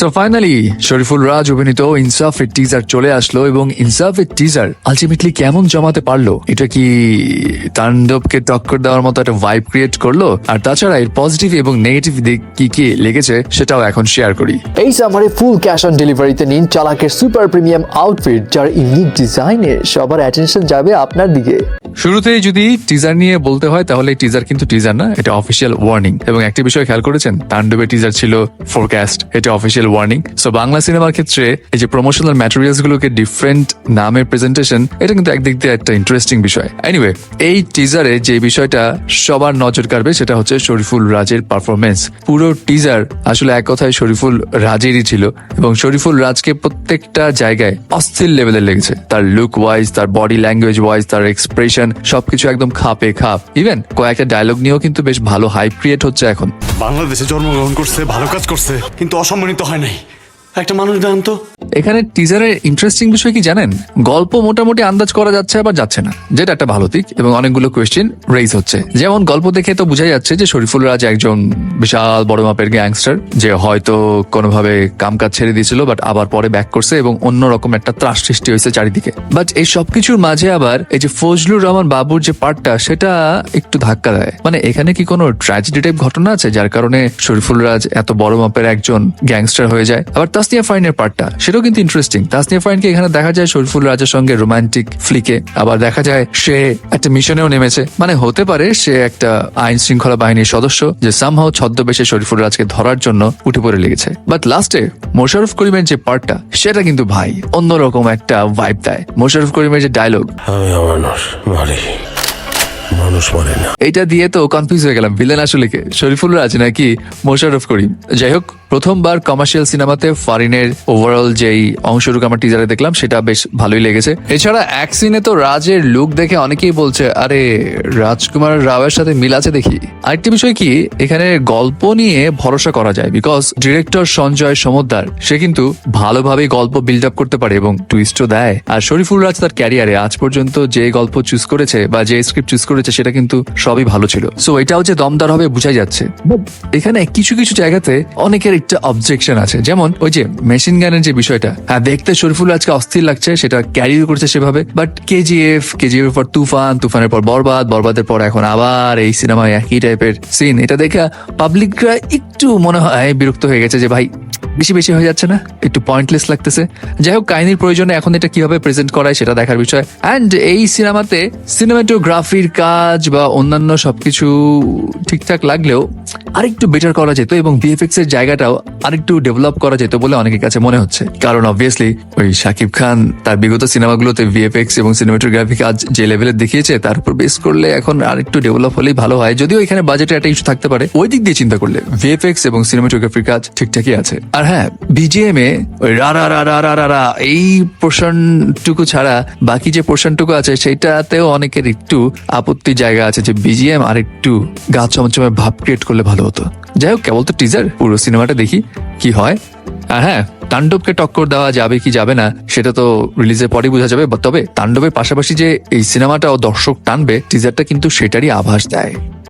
So finally Shariful রাজ অভিনীত ইনসাফের teaser চলে আসলো এবং ইনসাফের টিজার আলটিমেটলি কেমন জমাতে পারল? এটা কি তাণ্ডবকে টক্কর দেওয়ার মতো একটা ভাইব ক্রিয়েট করল? আর তাছাড়া এর পজিটিভ এবং নেগেটিভ দিক কি কি লেগেছে সেটাও এখন শেয়ার করি। এই সামারে ফুল ক্যাশ অন ডেলিভারিতে নিন চালাকের সুপার প্রিমিয়াম আউটফিট যার ইউনিক ডিজাইনে সবার অ্যাটেনশন যাবে আপনার দিকে। শুরুতেই যদি টিজার নিয়ে বলতে হয় তাহলে টিজার কিন্তু টিজার না এটা অফিসিয়াল ওয়ার্নিং এবং একটি বিষয় খেয়াল করেছেন তাণ্ডবের টিজার ছিল ফোরকাস্ট এটা অফিসিয়াল ওয়ার্নিং সো বাংলা সিনেমার ক্ষেত্রে এই যে প্রমোশনাল ম্যাটেরিয়ালস গুলোকে ডিফারেন্ট নামে প্রেজেন্টেশন এটা কিন্তু একদিক দিয়ে একটা ইন্টারেস্টিং বিষয়। এনিওয়ে এই টিজারে যে বিষয়টা সবার নজর কাড়বে সেটা হচ্ছে শরীফুল রাজের পারফরমেন্স পুরো টিজার আসলে এক কথায় শরীফুল রাজেরই ছিল এবং শরীফুল রাজকে প্রত্যেকটা জায়গায় অস্থির লেভেলের লেগেছে। তার লুক ওয়াইজ তার বডি ল্যাঙ্গুয়েজ ওয়াইজ তার এক্সপ্রেশন সবকিছু একদম খাপে খাপ। ইভেন কয়েকটা ডায়লগ নিয়েও কিন্তু বেশ ভালো হাইপ ক্রিয়েট হচ্ছে এখন। বাংলাদেশে জন্মগ্রহণ করছে ভালো কাজ করছে কিন্তু অসম্মানিত হয় নাই। একটা মানুষ দেন তো এখানে টিজারের ইন্টারেস্টিং বিষয় কি জানেন? গল্প মোটামুটি আন্দাজ করা যাচ্ছে আবার যাচ্ছে না, যেটা একটা ভালো দিক এবং অনেকগুলো কোয়েশ্চেন রেইজ হচ্ছে। যেমন গল্প দেখে তো বোঝা যাচ্ছে যে শরীফুল রাজ একজন বিশাল বড় মাপের গ্যাংস্টার যে হয়তো কোনোভাবে কামকাজ ছেড়ে দিয়েছিল বাট আবার পরে ব্যাক করছে এবং অন্যরকম একটা ত্রাস সৃষ্টি হয়েছে চারিদিকে। বাট এই সবকিছুর মাঝে আবার এই যে ফজলুর রহমান বাবুর যে পার্টটা সেটা একটু ধাক্কা দেয়। মানে এখানে কি কোনো ট্র্যাজেডি টাইপ ঘটনা আছে, যার কারণে শরীফুল রাজ এত বড় মাপের একজন গ্যাংস্টার হয়ে যায়? আবার তাসনিয়া ফাইনের পার্টটা সেটাও কিন্তু ইন্টারেস্টিং তাসনিয়া ফাইনকে এখানে দেখা যায় শরীফুল রাজের সঙ্গে রোমান্টিক ফ্লিকে আবার দেখা যায় সে একটা মিশনেও নেমেছে। মানে হতে পারে সে একটা আইন শৃঙ্খলা বাহিনীর সদস্য যে সামহাও ছদ্মবেশে শরীফুল রাজকে ধরার জন্য উঠে পড়ে লেগেছে। বাট লাস্টে মোশারফ করিমের যে পার্টটা সেটা কিন্তু ভাই অন্যরকম একটা ভাইব দেয়। মোশারফ করিমের যে ডায়লগ আমি অমানুষ মারি মানুষ মরে না। এটা দিয়ে তো কনফিউজ হয়ে গেলাম। ভিলেন আসলে কে? শরীফুল রাজ নাকি মোশারফ করিম? যাই হোক প্রথমবার কমার্শিয়াল সিনেমাতে ফারিনের ওভারঅল যেই অংশটুকু আমার টিজারে দেখলাম সেটা বেশ ভালোই লেগেছে। এছাড়া এক সিনে তো রাজের লুক দেখে অনেকেই বলছে আরে রাজকুমার রাওয়ের সাথে মিল আছে দেখি। আরেকটি বিষয় কি এখানে গল্প নিয়ে ভরসা করা যায় বিকজ ডিরেক্টর সঞ্জয় সমদ্দার সে কিন্তু ভালোভাবেই গল্প বিল্ড আপ করতে পারে এবং টুইস্টও দেয়। আর শরীফুল রাজ তার ক্যারিয়ারে আজ পর্যন্ত যে গল্প চুজ করেছে বা যে স্ক্রিপ্ট চুজ করেছে সেটা কিন্তু সবই ভালো ছিল। সো এটাও যে দমদার হবে বোঝাই যাচ্ছে। এখানে কিছু কিছু জায়গাতে অনেকের একটা অবজেকশন আছে। যেমন ওই যে মেশিন গানের যে বিষয়টা হ্যাঁ দেখতে শরীফুল আজকে অস্থির লাগছে, সেটা ক্যারিও করছে সেভাবে বাট কেজিএফ কেজিএফ এর পর তুফান, তুফানের পর বরবাদ, বরবাদের পর এখন আবার এই সিনেমায় একই টাইপের সিন এটা দেখে পাবলিকরা একটু মনে হয় বিরক্ত হয়ে গেছে যে, ভাই বেশি বেশি হয়ে যাচ্ছে না? একটু পয়েন্টলেস লাগতেছে। যাই হোক, কাহিনীর প্রয়োজনে এখন এটা কীভাবে প্রেজেন্ট করায় সেটা দেখার বিষয়। অ্যান্ড এই সিনেমাতে সিনেমাটোগ্রাফির কাজ বা অন্যান্য সবকিছু ঠিকঠাক লাগলেও আরেকটু বেটার করা যেত এবং ভিএফএক্স এর জায়গাটাও আরেকটু ডেভেলপ করা যেত বলে অনেকের কাছে মনে হচ্ছে। কারণ অবভিয়াসলি ওই শাকিব খান তার বিগত সিনেমাগুলোতে ভিএফএক্স এবং সিনেমাটোগ্রাফি কাজ যে লেভেলের দেখিয়েছে, তার উপর বেস করলে এখন আরেকটু ডেভেলপ হলেই ভালো হয়। যদিও এখানে বাজেটে একটা ইস্যু থাকতে পারে। ওই দিক দিয়ে চিন্তা করলে ভিএফএক্স এবং সিনেমাটোগ্রাফির কাজ ঠিকঠাকই আছে। আর হ্যাঁ বিজিএম এ রা রা রা রা রা রা এই পোর্শনটুকু ছাড়া বাকি যে পোর্শনটুকু আছে সেটাতেও অনেকের একটু আপত্তি জায়গা আছে যে বিজিএম আর একটু গা চমচমে ভাব ক্রিয়েট করলে ভালো হতো। যাই হোক, কেবল তো টিজার পুরো সিনেমাটা দেখি কি হয়। আর হ্যাঁ তাণ্ডবকে টক্কর দেওয়া যাবে কি যাবে না, সেটা তো রিলিজের পরেই বোঝা যাবে তবে তাণ্ডবের পাশাপাশি যে এই সিনেমাটাও দর্শক টানবে টিজারটা কিন্তু সেটারই আভাস দেয়।